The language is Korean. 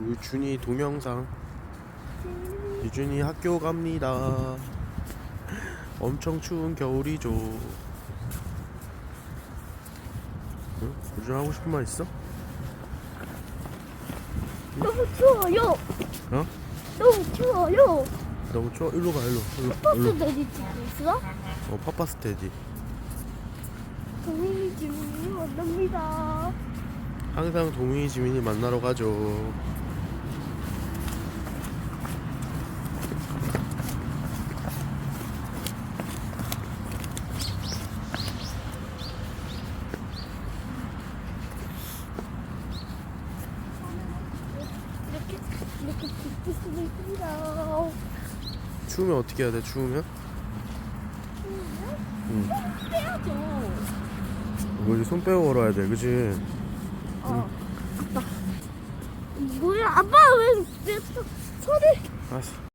유준이 동영상 유준이 학교 갑니다 엄청 추운 겨울이죠 응? 유준 하고 싶은 말 있어? 너무 추워요. 어? 너무 추워요. 너무 추워? 일로 가 일로 일로 내리지 있어? 어 파파스테디 동민이 지문이 만납니다. 항상 동희 지민이 만나러 가죠 이렇게 이렇게 빗길 수도 있습니다. 추우면 어떻게 해야 돼 추우면? 응. 빼야죠. 뭐 이제 손 빼고 걸어야 돼 그지? 어. 아빠. 뭐야 아빠 왜내 손을 알았어